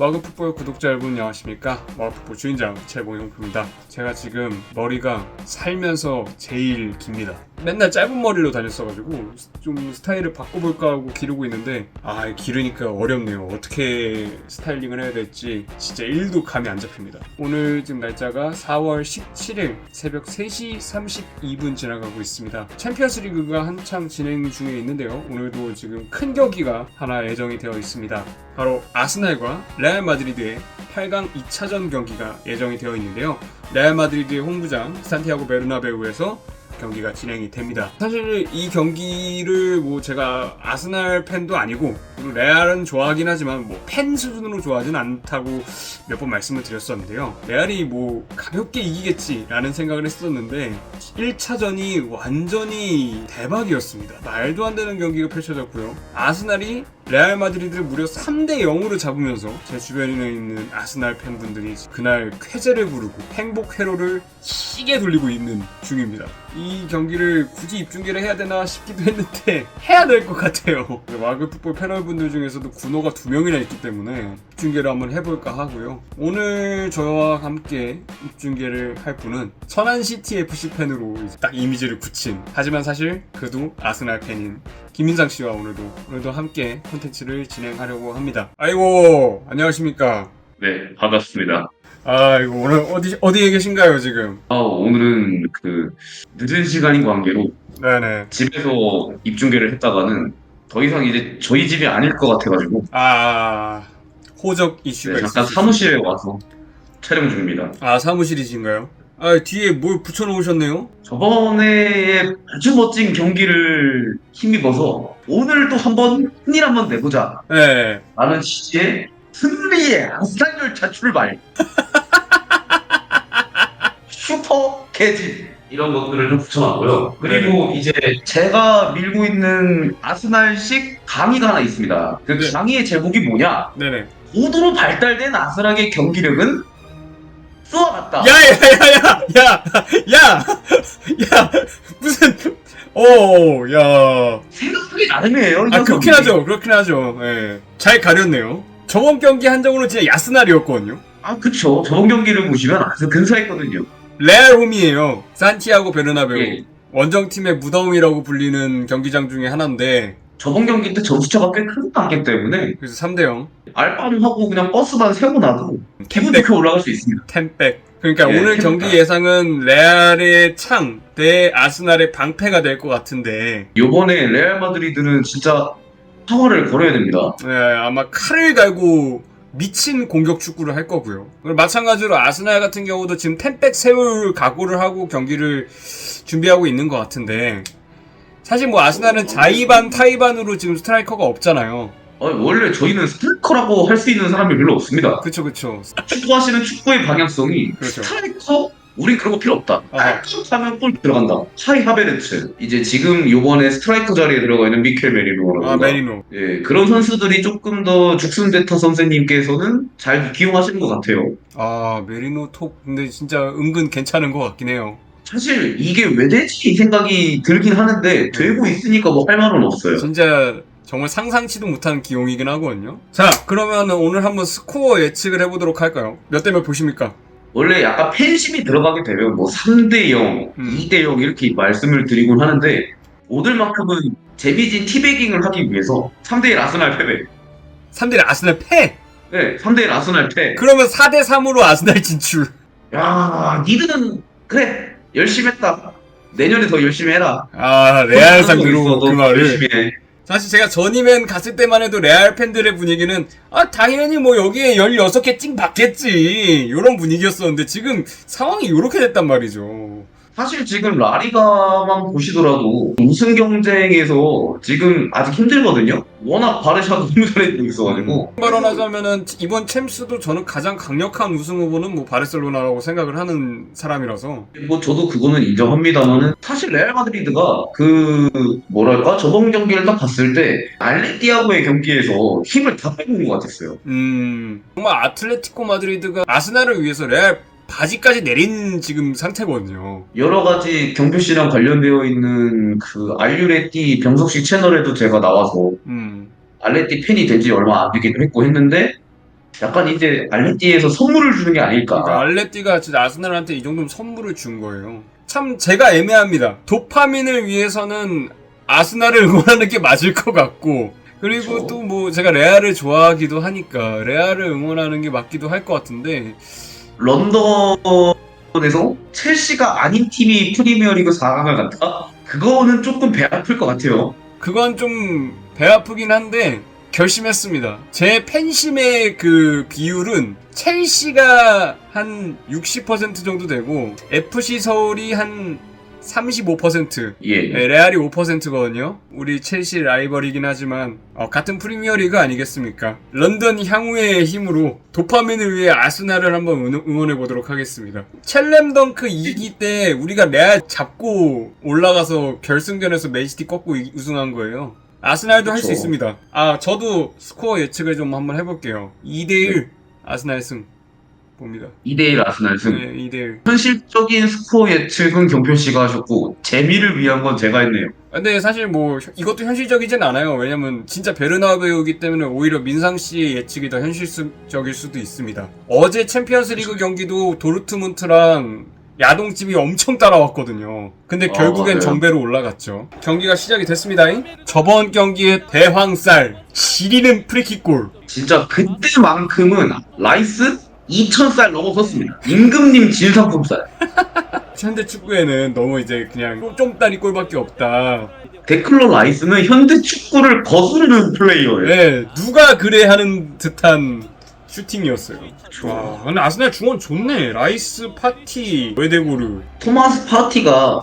와그풋볼 구독자 여러분 안녕하십니까? 와그풋볼 주인장 최봉용표입니다. 제가 지금 머리가 살면서 제일 깁니다 맨날 짧은 머리로 다녔어가지고 좀 스타일을 바꿔볼까 하고 기르고 있는데 아 기르니까 어렵네요. 어떻게 스타일링을 해야 될지 진짜 1도 감이 안 잡힙니다. 오늘 지금 날짜가 4월 17일 새벽 3시 32분 지나가고 있습니다. 챔피언스 리그가 한창 진행 중에 있는데요. 오늘도 지금 큰 경기가 하나 예정이 되어 있습니다. 바로 아스날과 레알 마드리드의 8강 2차전 경기가 예정이 되어 있는데요. 레알 마드리드의 홈구장 산티아고 베르나베우에서 경기가 진행이 됩니다. 사실 이 경기를 뭐 제가 아스날 팬도 아니고 그리고 레알은 좋아하긴 하지만 뭐 팬 수준으로 좋아하진 않다고 몇 번 말씀을 드렸었는데요. 레알이 뭐 가볍게 이기겠지라는 생각을 했었는데 1차전이 완전히 대박이었습니다. 말도 안 되는 경기가 펼쳐졌고요. 아스날이 레알 마드리드를 무려 3대 0으로 잡으면서 제 주변에 있는 아스날 팬분들이 그날 쾌제를 부르고 행복 회로를 시게 돌리고 있는 중입니다. 이 경기를 굳이 입중계를 해야 되나 싶기도 했는데 해야 될 것 같아요. 와그 풋볼 패널분들 중에서도 군호가 두 명이나 있기 때문에 입중계를 한번 해볼까 하고요. 오늘 저와 함께 입중계를 할 분은 천안 시티 FC 팬으로 딱 이미지를 굳힌 하지만 사실 그도 아스날 팬인 김인상 씨와 오늘도 오늘도 함께 콘텐츠를 진행하려고 합니다. 아이고 안녕하십니까? 네, 반갑습니다. 아이고 오늘 어디 어디에 계신가요 지금? 아, 오늘은 그 늦은 시간인 관계로 네네. 집에서 입중계를 했다가는 더 이상 이제 저희 집이 아닐 것 같아가지고 아 호적 이슈가 네, 잠깐 있으시- 사무실에 와서 촬영 중입니다. 아 사무실이신가요? 아 뒤에 뭘 붙여놓으셨네요? 저번에 아주 멋진 경기를 힘입어서 오늘도 한번 흥일 한번 내보자 네. 라는 취지의 승리의 아스날열 자출발 슈퍼 개진 이런 것들을 좀 붙여놨고요. 그리고 이제 제가 밀고 있는 아스날식 강의가 하나 있습니다. 그 네. 강의의 제목이 뭐냐? 네네. 고도로 발달된 아스날의 경기력은 쏘아 같다. 야야야야 야 야 야 무슨 오야 생각하기 나름이에요. 이 아 그렇긴. 하죠 그렇긴 하죠 예. 잘 가렸네요 저번 경기 한정으로 진짜 야스 날이었거든요 아 그쵸. 저번 경기를 보시면 아주 근사했거든요. 레알 홈이에요 산티아고 베르나베우 예. 원정팀의 무덤이라고 불리는 경기장 중에 하나인데 저번 경기 때 점수차가 꽤 크게 났기 때문에 그래서 3대 0 알바는 하고 그냥 버스만 세고 나도 기분 템백 좋게 올라갈 수 있습니다. 템백 그러니까 예, 오늘 템백. 경기 예상은 레알의 창 대 아스날의 방패가 될 것 같은데 요번에 레알 마드리드는 진짜 파워를 걸어야 됩니다. 예, 아마 칼을 갈고 미친 공격 축구를 할 거고요. 마찬가지로 아스날 같은 경우도 지금 템백 세울 각오를 하고 경기를 준비하고 있는 것 같은데 사실 뭐 아스날은 자이반 타이반으로 지금 스트라이커가 없잖아요. 아니, 원래 저희는 스트라이커라고 할 수 있는 사람이 별로 없습니다. 그쵸 그쵸 축구하시는 축구의 방향성이 그렇죠. 스트라이커? 우린 그런 거 필요 없다. 아하. 깔끔하면 골 들어간다. 하이 하베르츠. 이제 지금 요번에 스트라이커 자리에 들어가 있는 미켈 메리노라든가 아 메리노. 예, 그런 선수들이 조금 더 죽순데타 선생님께서는 잘 기용하시는 것 같아요. 아 메리노 톡 근데 진짜 은근 괜찮은 것 같긴 해요. 사실 이게 왜 되지 이 생각이 들긴 하는데 되고 있으니까 뭐 할 말은 없어요. 진짜 정말 상상치도 못한 기용이긴 하거든요. 자 그러면 오늘 한번 스코어 예측을 해보도록 할까요? 몇 대 몇 보십니까? 원래 약간 팬심이 들어가게 되면 뭐 3대 0, 음. 2대 0 이렇게 말씀을 드리곤 하는데 오늘만큼은 재미진 티베깅을 하기 위해서 3대 1 아스날 패배. 3대 1 아스날 패! 네, 3대 1 아스날 패. 그러면 4대 3으로 아스날 진출. 야, 니들은 그래 열심히 했다. 내년에 더 열심히 해라. 아, 레알 상대로 있어도 그 말을. 열심히 해. 사실 제가 전이맨 갔을 때만 해도 레알 팬들의 분위기는 아, 당연히 뭐 여기에 16개 찡 받겠지. 요런 분위기였었는데 지금 상황이 이렇게 됐단 말이죠. 사실 지금 라리가만 보시더라도 우승 경쟁에서 지금 아직 힘들거든요. 워낙 바르샤도 너무 잘해주고 있어가지고. 발언하자면은 이번 챔스도 저는 가장 강력한 우승 후보는 뭐 바르셀로나라고 생각을 하는 사람이라서. 뭐 저도 그거는 인정합니다만은 사실 레알 마드리드가 그 뭐랄까? 저번 경기를 딱 봤을 때 알레티아고의 경기에서 힘을 다 빼고 온 것 같았어요. 음. 정말 아틀레티코 마드리드가 아스날을 위해서 레알 바지까지 내린 지금 상태거든요. 여러 가지 경표 씨랑 관련되어 있는 그 알류레띠 병석식 채널에도 제가 나와서 음. 알레티 팬이 된 지 얼마 안 되기도 했고 했는데 약간 이제 알레티에서 선물을 주는 게 아닐까. 그러니까 알레티가 진짜 아스날한테 이 정도면 선물을 준 거예요. 참 제가 애매합니다. 도파민을 위해서는 아스날을 응원하는 게 맞을 것 같고 그리고. 또 뭐 제가 레알을 좋아하기도 하니까 레알을 응원하는 게 맞기도 할 것 같은데 런던에서 첼시가 아닌 팀이 프리미어리그 4강을 갔다? 그거는 조금 배 아플 것 같아요. 그건 좀 배 아프긴 한데 결심했습니다. 제 팬심의 그 비율은 첼시가 한 60% 정도 되고 FC 서울이 한 35%, 예. 네, 레알이 5%거든요. 우리 첼시 라이벌이긴 하지만 어, 같은 프리미어리그 아니겠습니까? 런던 향후의 힘으로 도파민을 위해 아스날을 한번 응- 응원해 보도록 하겠습니다. 첼렘덩크 2기 때 우리가 레알 잡고 올라가서 결승전에서 맨시티 꺾고 이- 우승한 거예요. 아스날도 할 수. 있습니다. 아 저도 스코어 예측을 좀 한번 해볼게요. 2대1 아스날 승 봅니다. 2대1 아스날 승. 네, 2대1. 현실적인 스코어 예측은 경표 씨가 하셨고 재미를 위한 건 제가 했네요. 근데 사실 뭐 현- 이것도 현실적이진 않아요. 왜냐면 진짜 베르나베우기 때문에 오히려 민상 씨의 예측이 더 현실적일 수도 있습니다. 어제 챔피언스리그 경기도 도르트문트랑 야동집이 엄청 따라왔거든요. 근데 아, 결국엔 맞아요. 정배로 올라갔죠. 경기가 시작이 됐습니다. 저번 경기의 대황살 지리는 프리킥골. 진짜 그때만큼은 라이스 2,000살 넘어섰습니다. 임금님 진상품살. 현대 축구에는 너무 이제 그냥 쫌따리 골밖에 없다. 데클로 라이스는 현대 축구를 거스르는 플레이어예요. 네, 누가 그래 하는 듯한 슈팅이었어요. 와, 근데 아스날 중원 좋네. 라이스, 파티, 웨데고르. 토마스 파티가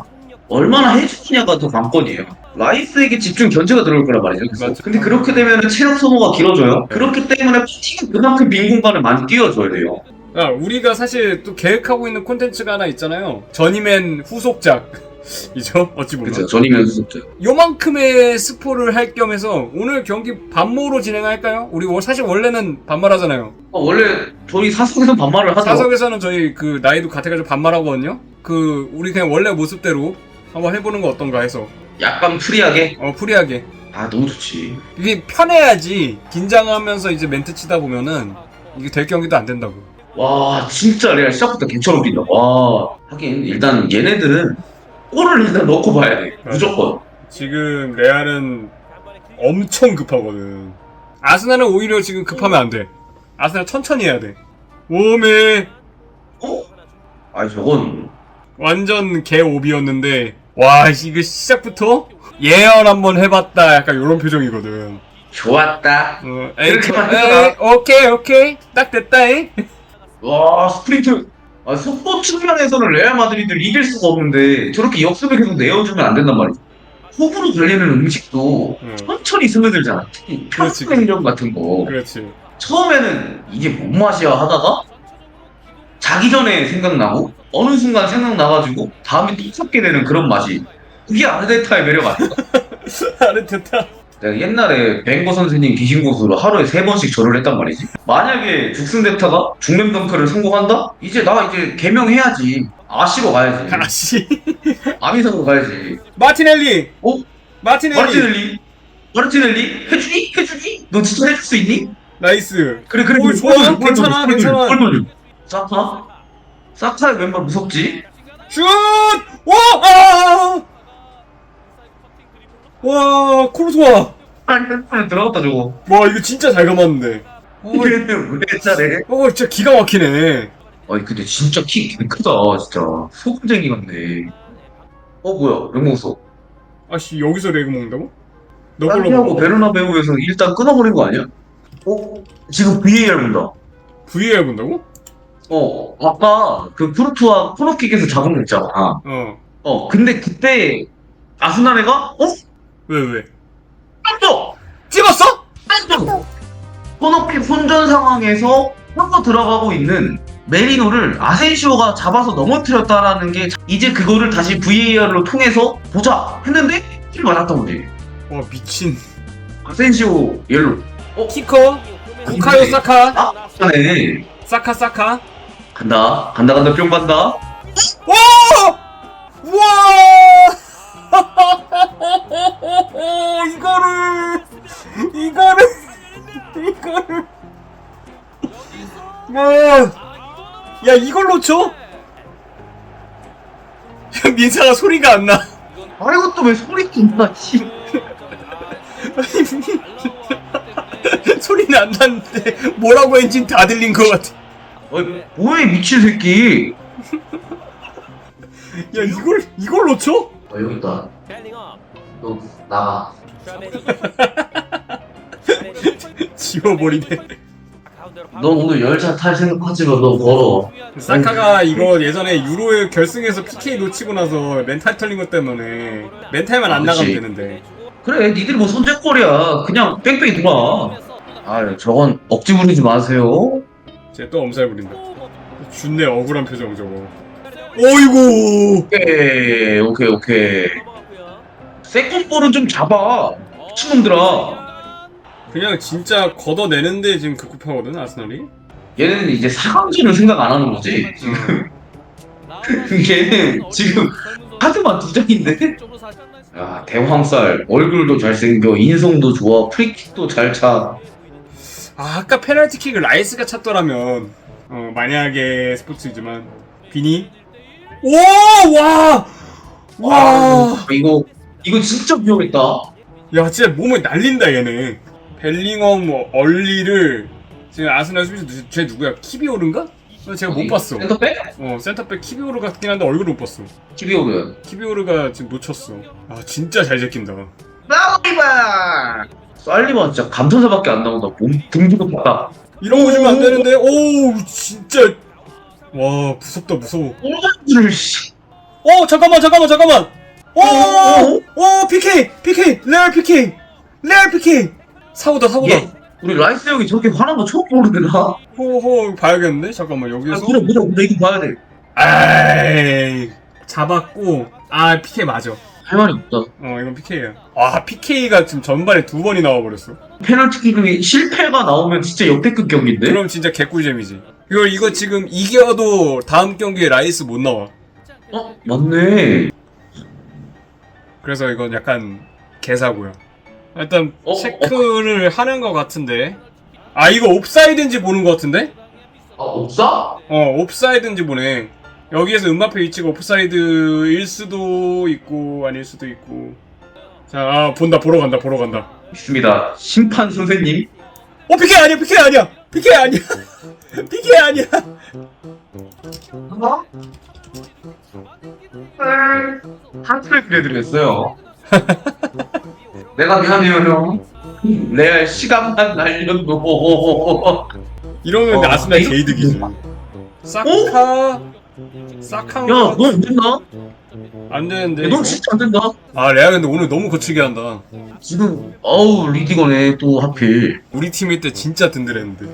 얼마나 해주느냐가 더 관건이에요. 라이스에게 집중 견제가 들어올 거란 말이죠. 그래서. 맞죠. 근데 그렇게 되면 체력 소모가 길어져요. 그렇기 때문에 파티가 그만큼 빈 공간을 많이 띄워줘야 돼요. 아, 우리가 사실 또 계획하고 있는 콘텐츠가 하나 있잖아요. 전이맨 후속작. 이죠? 어찌 보면. 그렇죠. 전이면 수습죠. 요만큼의 스포를 할 겸해서 오늘 경기 반모로 진행할까요? 우리 워- 사실 원래는 반말하잖아요. 어, 원래 저희 사석에서 반말을 하죠. 사석에서는 저희 그 나이도 같아가지고 반말하거든요. 그 우리 그냥 원래 모습대로 한번 해보는 거 어떤가 해서 약간 프리하게. 어 프리하게 아 너무 좋지. 이게 편해야지 긴장하면서 이제 멘트 치다 보면은 이게 될 경기도 안 된다고. 와 진짜 레알 시작부터 개처럼 뛴다. 와 하긴 일단 얘네들은 골을 일단 넣고 봐야 돼. 무조건. 지금 레알은 엄청 급하거든. 아스날은 오히려 지금 급하면 안 돼. 아스날 천천히 해야 돼. 오메 어? 아니 저건 완전 개 오비였는데 와 이거 시작부터 예언 한번 해봤다 약간 이런 표정이거든. 좋았다. 어, 에이, 그렇게 그- 만들어라. 에이, 오케이 오케이 딱 됐다 이. 와 스프린트. 아, 속도 측면에서는 레알 마드리드를 이길 수가 없는데 저렇게 역습을 계속 내어주면 안 된단 말이지. 호불호 걸리는 음식도 응. 천천히 스며들잖아. 특히 그렇지. 평행력 같은 거. 그렇지. 처음에는 이게 뭔 맛이야 하다가 자기 전에 생각나고 어느 순간 생각나가지고 다음에 또 찾게 되는 그런 맛이 그게 아르데타의 매력 아니야? 아르테타. 내가 옛날에 벵거 선생님 계신 곳으로 하루에 세 번씩 절을 했단 말이지 만약에 죽순데타가 중램 덩크를 성공한다? 이제 나 이제 개명해야지 아시로 가야지 아씨. 아미사로 가야지 마티넬리. 어? 마티넬리. 마르티넬리 마르티넬리 해주니? 해주니? 너 진짜 해줄 수 있니? 나이스. 그래 그래 오, 좋아. 볼 괜찮아, 괜찮아. 볼 돌려. 사카? 사카의 왼발 무섭지? 슛! 와! 아! 와, 코르소아. 아니 들어갔다 저거 와, 이거 진짜 잘 감았는데. 어, 이게 왜 잘해? 어, 진짜 기가 막히네. 아니 근데 진짜 키개 크다 진짜 소금쟁이 같네 어 뭐야 랭모소 아씨, 여기서 레그 먹는다고? 너 걸로 딸기하고 먹어. 베르나베우에서 일단 끊어버린 거 아니야? 어? 지금 VAR 본다 VAR 본다고? 어 아까 그 프루트와 코너킥에서 잡은 거 있잖아 어. 어 근데 그때 아스날애가 어? 왜, 왜? 깜짝! 찍었어? 깜짝! 코너킥 손전 상황에서 한거 들어가고 있는 메리노를 아센시오가 잡아서 넘어뜨렸다라는 게 이제 그거를 다시 VAR로 통해서 보자 했는데 킬 맞았던 거지 와, 미친. 아센시오 옐로 키커, 부카요 사카, 아 하네 사카 사카. 간다 간다 간다 뿅 간다 와! 와! 이거를 이거를 이거를 아, 야 이걸 놓쳐? 야 민사가 소리가 안 나. 아 이것도 왜 소리 낀다 씨. 소리는 안 나는데 뭐라고 했는지 다 들린 것 같아. 어이 뭐해 미친 새끼. 야 이걸 이걸 놓쳐? 어 여기 있다. 너 나가. 지워버리네. 너 오늘 열차 탈 생각하지 마. 너 걸어. 사카가 이거 예전에 유로 결승에서 PK 놓치고 나서 멘탈 털린 것 때문에 멘탈만 안 아, 나가면 그치. 되는데. 그래 니들이 뭐 손재벌이야. 그냥 뺑뺑이 돌아. 아 저건 억지 부리지 마세요. 쟤또 엄살 부린다. 준내 억울한 표정 저거. 어이구. 오케이 오케이 오케이. 세컨볼은 좀 잡아. 미친놈들아. 그냥 진짜 걷어내는데 지금 급급하거든 아스날이. 얘네는 이제 4강전을 생각 안 하는 거지. 얘는 지금 카드만 두 장인데? 야 대황살 얼굴도 잘생겨 인성도 좋아 프리킥도 잘 차. 아 아까 페널티킥을 라이스가 찼더라면 어 만약에 스포츠이지만 비니. 오와 와. 아, 이거 이거 진짜 위험했다. 야 진짜 몸을 날린다 얘네 벨링엄 뭐 얼리를 지금 아스날 수비수 쟤 누구야 키비오르인가? 어, 제가 못 봤어 센터백? 어 센터백 키비오르 같긴 한데 얼굴을 못 봤어 키비오르. 키비오르가 지금 놓쳤어 아 진짜 잘 제낀다 살리바. 살리바 진짜 감탄사밖에 안 나온다. 몸 등지고 봤다. 이런 거 주면 안 되는데 오 진짜 와 무섭다 무서워 오른줄 씨. 어 잠깐만 잠깐만 잠깐만 어? 오오 PK PK 레알 PK 레알 PK 사고다 사고다 얘 우리 라이스 형이 저렇게 화난 거 처음 보는데 나. 호호 봐야겠는데 잠깐만 아, 여기에서 보자 보자 보자 이거 봐야 돼. 아이 잡았고 아 PK 맞아 할 말이 없다. 어 이건 PK야. 아 PK가 지금 전반에 두 번이 나와버렸어. 페널티킥이 실패가 나오면 진짜 역대급 경기인데? 그럼 진짜 개꿀잼이지. 이거 이거 지금 이겨도 다음 경기에 라이스 못 나와. 어? 맞네. 그래서 이건 약간 개사고요 일단 어, 체크를 하는 것 같은데. 아 이거 옵사이드인지 보는 것 같은데? 아 없어? 어 옵사이드인지 보네 여기에서 음바페 위치가 옵사이드일 수도 있고 아닐 수도 있고. 자 아, 본다. 보러 간다. 보러 간다. 있습니다. 심판 선생님. 어 PK 아니야. PK 아니야. PK 아니야. PK 아니야. 어? 하트를 그려드렸어요. 내가 미안해요 형. 레알 시간만 날려도. 이러면 어, 아스날 이거- 개이득이지. 사카 사카 야넌안 된다. 안 되는데 야? 넌 진짜 안 된다. 아 레아 근데 오늘 너무 거치게 한다 지금 어우 리디거네 또 하필. 우리 팀일 때 진짜 든든했는데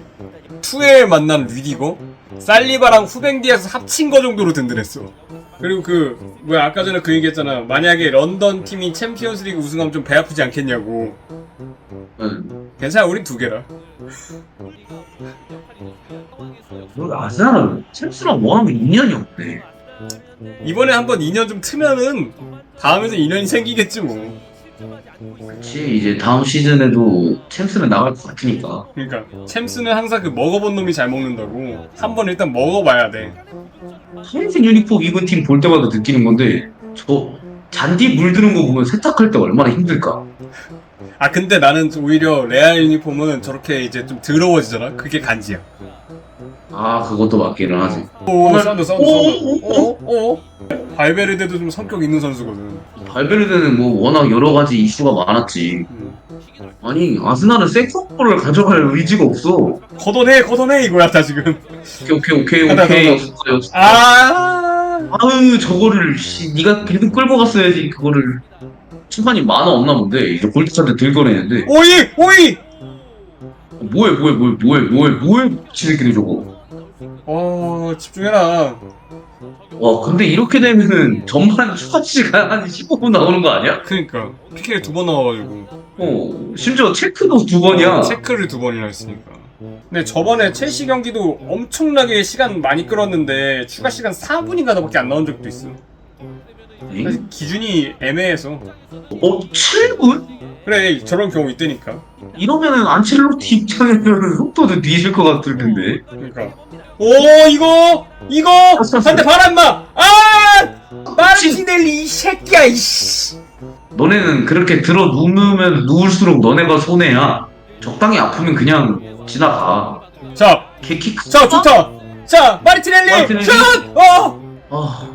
투에 만난 리디거 살리바랑 후뱅디에서 합친 거 정도로 든든했어 그리고 그 뭐야 아까 전에 그 얘기했잖아 만약에 런던 팀이 챔피언스리그 우승하면 좀 배 아프지 않겠냐고 응. 괜찮아 우린 두 개라 우리 아스날은 챔스랑 원하면 인연이 없네. 이번에 한번 2년 좀 트면은 다음에도 인연이 생기겠지 뭐 그렇지 이제 다음 시즌에도 챔스는 나갈 것 같으니까. 그러니까 챔스는 항상 그 먹어본 놈이 잘 먹는다고 한 번 일단 먹어봐야 돼 하얀색 유니폼 입은 팀 볼 때마다 느끼는 건데 저 잔디 물드는 거 보면 세탁할 때 얼마나 힘들까. 아 근데 나는 오히려 레알 유니폼은 저렇게 이제 좀 더러워지잖아 그게 간지야 아 그것도 맞기는 하지. 오 사운드 사운드 오, 사운드 오, 어? 어? 발베르데도 좀 성격 있는 선수거든 발베르데는 뭐 워낙 여러 가지 이슈가 많았지. 음. 아니 아스날은 세컨볼을 가져갈 의지가 없어. 걷어내 걷어내 이거야 다 지금 오케이 오케이 오케이 오케이. 아 아유 저거를 씨 네가 계속 끌고 갔어야지 그거를. 심판이 만화 없나 본데 이제 골드차한테 들거내는데 오이 오이 뭐해 뭐해 뭐해 뭐해 뭐해 뭐해 지새끼들 저거. 어 집중해라 와 근데 이렇게 되면은 전반 추가 시간 한 15분 나오는 거 아니야? 그니까 PK 두번 나와가지고 어 심지어 체크도 두 번이야. 체크를 두 번이나 했으니까 근데 저번에 첼시 경기도 엄청나게 시간 많이 끌었는데 추가 시간 4분인가 밖에 안 나온 적도 있어 엥? 사실 기준이 애매해서 어 7분? 그래 저런 경우 있다니까 이러면은 안첼로티 입장에서는 속도도 뒤질 것 같을 텐데. 그러니까 오 이거 이거 한대 인마 아 마르티넬리 이 새끼야 이씨 너네는 그렇게 들어 누우면 누울수록 너네가 손해야. 적당히 아프면 그냥 지나가. 자, 개킥. 자 좋다 자 마르티넬리 마르티넬리. 슛! 어! 아,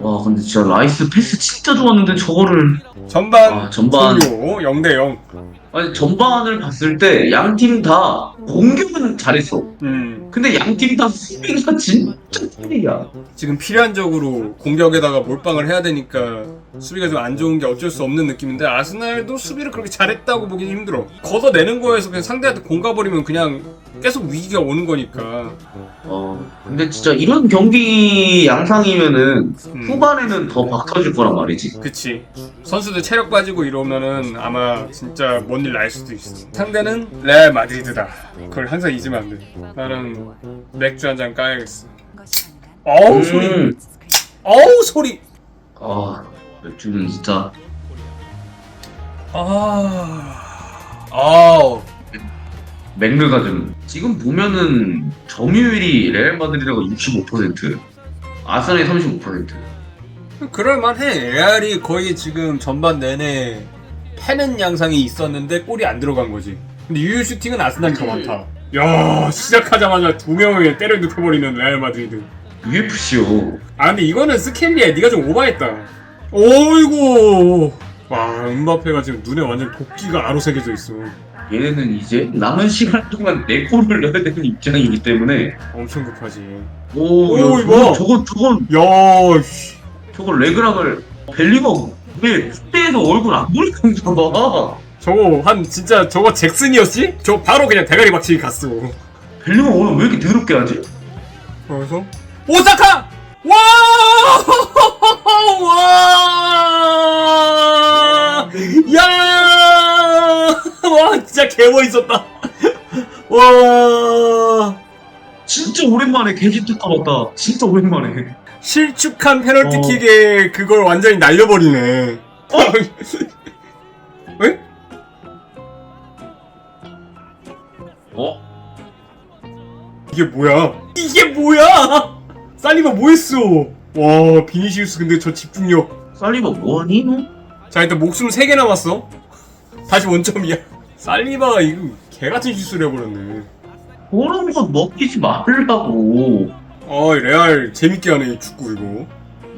와 근데 진짜 라이스 패스 진짜 좋았는데 저거를 전반 아, 전반. 종료 0대 0 아니 전반을 봤을 때 양 팀 다 공격은 잘했어. 음, 근데 양 팀 다 수비가 진짜 틀이야. 지금 필연적으로 공격에다가 몰빵을 해야 되니까 수비가 좀 안 좋은 게 어쩔 수 없는 느낌인데 아스날도 수비를 그렇게 잘했다고 보기 힘들어 걷어내는 거에서 그냥 상대한테 공 가버리면 그냥 계속 위기가 오는 거니까. 어, 근데 진짜 이런 경기 양상이면은 음. 후반에는 더 박 터질 거란 말이지. 그치. 선수들 체력 빠지고 이러면은 아마 진짜 뭔 일 날 수도 있어. 상대는 레알 마드리드다. 그걸 항상 잊으면 안 돼. 나는 맥주 한 잔 까야겠어. 어우 소리. 음. 어우 소리. 아, 맥주는 진짜. 아 아우 맥르가 좀 지금 보면은 점유율이 레알 마드리드가 65%, 아스날이 35%. 그럴만해. 레알이 거의 지금 전반 내내 패는 양상이 있었는데 골이 안 들어간 거지. 근데 유효 슈팅은 아스날이 더 많다. 야 시작하자마자 두 명을 때려 눕혀버리는 레알 마드리드. UFC요. 아 근데 이거는 스켈리야 네가 좀 오바했다. 어이구! 와 음바페가 지금 눈에 완전 도끼가 아로 새겨져 있어 얘네는 이제 남은 시간 동안 네 골을 넣어야 되는 입장이기 때문에 엄청 급하지 오, 오, 야, 이거. 저건 저건 야 씨. 저건 레그락을 벨리가 왜 그때에서 얼굴 안 보이는 봐. 저거 한 진짜 저거 잭슨이었지? 저 바로 그냥 대가리 박치기 갔어 벨리가 오늘 왜 이렇게 더럽게 하지? 그래서 오사카 와! 와! 야! 와 진짜 개멋있었다. 와! 진짜 오랜만에 개집특 가봤다. 진짜 오랜만에. 실축한 페널티킥에 어. 그걸 완전히 날려버리네. 왜? 어? 이게 뭐야? 이게 뭐야? 살리바 뭐했어? 와 비니시우스 근데 저 집중력. 살리바 뭐하니 너? 자 일단 목숨 3개 남았어 다시 원점이야 살리바가 이거 개같은 실수를 해버렸네 그런 거 먹히지 말라고. 어 레알 재밌게 하네 이 축구 이거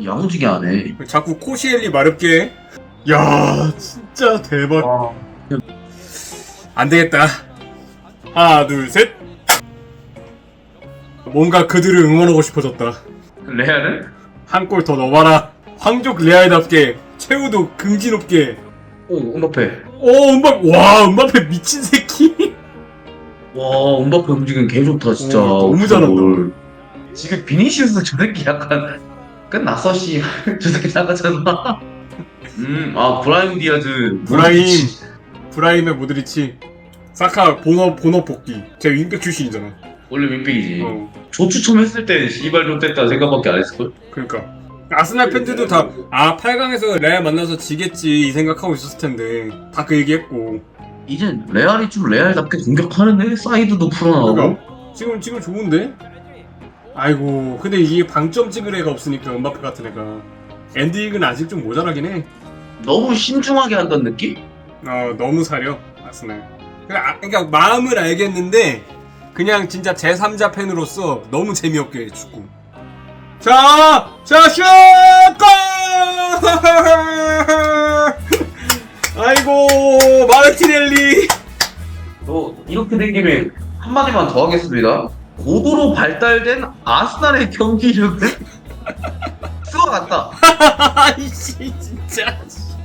야무지게 하네. 자꾸 코시엘리 마렵게 해. 야 진짜 대박 와. 안 되겠다 하나 둘 셋 뭔가 그들을 응원하고 싶어졌다 레알은? 한 골 더 넣어봐라 황족 레알답게 최후도 긍지 높게 오, 음바페. 오 음바페 와 음바페 미친 새끼 와, 음바페 움직임 개 좋다, 진짜. 오, 너무 잘한다. 골. 지금 비니시우스 저 새끼 약간 끝났어, 씨. 저 새끼 나가잖아. 음, 아, 브라임 디아즈. 브라임. 브라임의 모드리치 사카 본업 본업 복귀 제 윙백 출신이잖아 원래 윙백이지. 어 조추첨 했을 때 씨발 좋됐다 생각밖에 안 했을걸? 그러니까 아스날 팬들도 다 아 8강에서 레알 만나서 지겠지 이 생각하고 있었을 텐데. 다 그 얘기했고. 이제 레알이 좀 레알답게 공격하는데 사이드도 풀어나오고. 그러니까. 지금 지금 좋은데? 아이고 근데 이게 방점 찍을 애가 없으니까 은바페 같은 애가. 엔딩은 아직 좀 모자라긴 해. 너무 신중하게 한다는 느낌? 어, 너무 사려 아스날. 그러니까, 아- 그러니까 마음을 알겠는데 그냥 진짜 제3자 팬으로서 너무 재미없게 해, 축구. 자, 자, 슛! 골! 아이고 마르티넬리. 또 이렇게 된 김에 한마디만 더 하겠습니다 고도로 발달된 아스날의 경기력은 수가 같다 아이씨 진짜.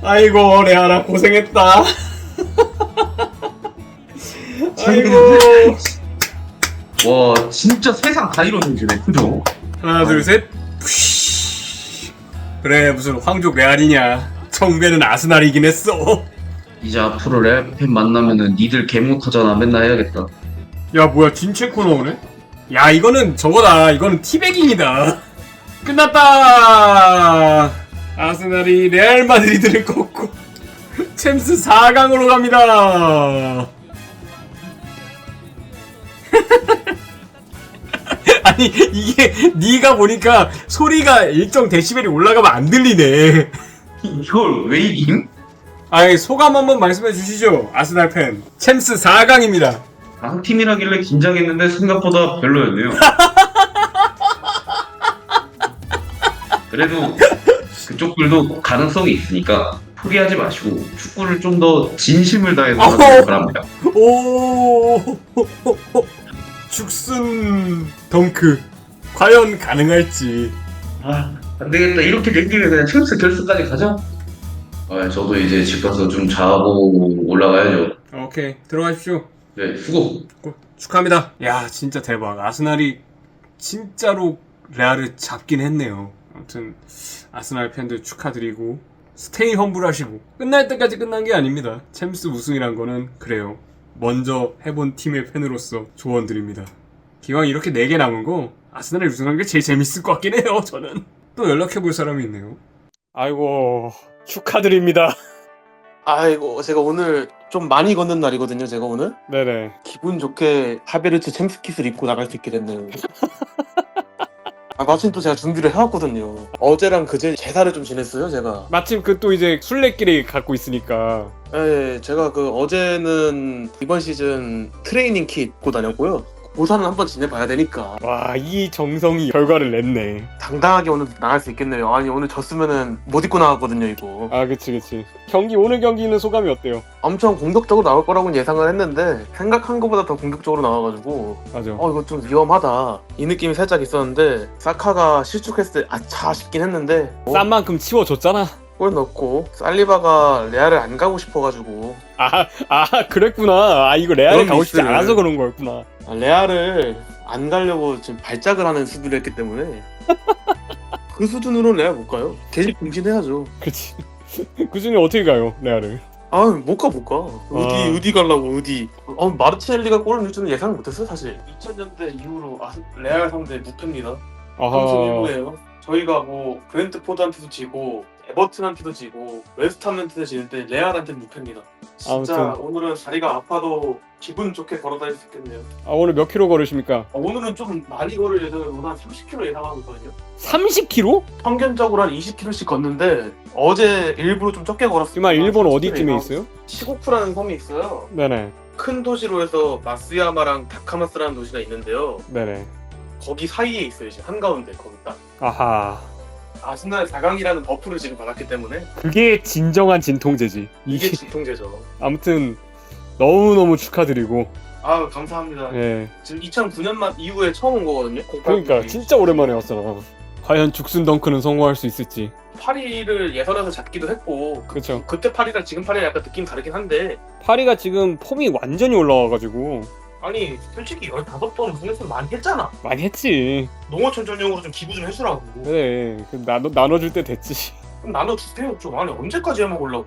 아이고 레아라 고생했다. 아이고. 와 진짜 세상 다 이루어지네 그죠? 하나 둘 셋. 푸쉬. 그래 무슨 황족 레알이냐. 청배는 아스날이긴 했어. 이제 앞으로 레알 팬 만나면은 니들 개 못하잖아 맨날 해야겠다 야 뭐야 진체코 나오네? 야 이거는 저거다. 이거는 티베깅이다. 끝났다. 아스날이 레알 마드리드를 꺾고 챔스 4강으로 갑니다. 아니 이게 네가 보니까 소리가 일정 데시벨이 올라가면 안 들리네. 이걸 왜 이김? 아니 소감 한번 말씀해 주시죠. 아스날 팬. 챔스 4강입니다. 한 팀이라길래 긴장했는데 생각보다 별로였네요. 그래도 그쪽들도 가능성이 있으니까 포기하지 마시고 축구를 좀 더 진심을 다해서 하길 바랍니다. 오 죽순 덩크 과연 가능할지. 아, 안 되겠다. 이렇게 된 김에 그냥 챔스 결승까지 가자. 아, 저도 이제 집 가서 좀 자고 올라가야죠. 오케이 들어가십시오. 네, 수고. 고- 축하합니다. 야 진짜 대박. 아스날이 진짜로 레알을 잡긴 했네요. 아무튼 아스날 팬들 축하드리고 스테이 험불하시고 끝날 때까지 끝난 게 아닙니다. 챔스 우승이란 거는 그래요. 먼저 해본 팀의 팬으로서 조언드립니다. 기왕 이렇게 4개 남은 거 아스날이 우승한 게 제일 재밌을 것 같긴 해요. 저는 또 연락해 볼 사람이 있네요. 아이고 축하드립니다. 아이고 제가 오늘 좀 많이 걷는 날이거든요 제가 오늘 네네. 기분 좋게 하베르츠 챔스킷을 입고 나갈 수 있게 됐네요 아 마침 또 제가 준비를 해왔거든요 어제랑 그제 제사를 좀 지냈어요 제가 마침 그 또 이제 순례길이 갖고 있으니까 예 제가 그 어제는 이번 시즌 트레이닝 킷 입고 다녔고요 고사는 한번 지내봐야 되니까. 와 이 정성이 결과를 냈네. 당당하게 오늘 나갈 수 있겠네요. 아니 오늘 졌으면은 못 입고 나갔거든요 이거. 아 그치 그치. 경기 오늘 경기는 소감이 어때요? 엄청 공격적으로 나올 거라고는 예상을 했는데 생각한 것보다 더 공격적으로 나와가지고. 맞아. 어 이거 좀 위험하다. 이 느낌이 살짝 있었는데 사카가 실축했을 때 아차 싶긴 했는데. 어, 싼 만큼 치워줬잖아 골 넣고 살리바가 레알을 안 가고 싶어가지고. 아, 아 그랬구나. 아 이거 레알에 그런 가고 싶지 미스를- 않아서 그런 거였구나. 아, 레알을 안 가려고 지금 발작을 하는 수비를 했기 때문에 그 수준으로 레알 못 가요. 계속 공신해야죠. 그치. 그 중에 어떻게 가요 레알을 아 못 가 못 가. 어디 아. 어디 가려고 어디. 어 마르티넬리가 골을 넣을 줄은 예상 못했어 요 사실. 2000년대 이후로 아, 레알 상대 무패입니다. 아하. 3승1무예요. 저희가 뭐 브렌트포드한테도 지고 에버튼한테도 지고 웨스트함한테도 지는데 레알한테는 무패입니다. 진짜 아무튼. 오늘은 다리가 아파도 기분 좋게 걸어다닐 수 있겠네요. 아 오늘 몇 킬로 걸으십니까? 어, 오늘은 좀 많이 걸을 예정으로 한 30km 예상하고 있거든요. 30킬로? 평균적으로 한 20km씩 걷는데 어제 일부러 좀 적게 걸었어요. 지금 일본 어디쯤에 있어요? 시고쿠라는 섬이 있어요. 네네 큰 도시로 해서 마스야마랑 다카마스라는 도시가 있는데요. 네네 거기 사이에 있어요. 지금 한가운데 거기 딱. 아하 아스날 4강이라는 버프를 지금 받았기 때문에 그게 진정한 진통제지. 이게 이게 진통제죠. 아무튼 너무너무 축하드리고. 아 감사합니다. 예. 지금 2009년만 이후에 처음 온 거거든요. 그러니까 진짜 오랜만에 왔잖아 과연 죽순 덩크는 성공할 수 있을지. 파리를 예선에서 잡기도 했고 그, 그쵸. 그때 파리랑 지금 파리랑 약간 느낌 다르긴 한데. 파리가 지금 폼이 완전히 올라와가지고 아니 솔직히 15번 우승했으면 많이 했잖아. 많이 했지 농어촌 전용으로 좀 기부 좀 해주라고. 그래 그 나눠, 나눠줄 때 됐지 그럼 나눠주세요 좀. 아니 언제까지 해먹으려고.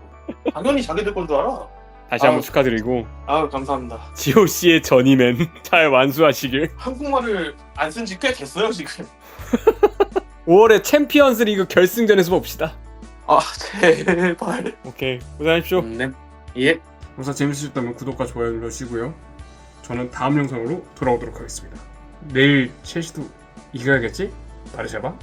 당연히 자기들 건 줄 알아. 다시 한번 아우. 축하드리고 아 감사합니다. GOC의 전이맨 잘 완수하시길 한국말을 안 쓴 지 꽤 됐어요 지금. 5월에 챔피언스 리그 결승전에서 봅시다 아 제발. 오케이 고생하십시오 네. 예. 영상 재밌으셨다면 구독과 좋아요 눌러주시고요 저는 다음 영상으로 돌아오도록 하겠습니다 내일 첼시도 이겨야겠지? 바르샤바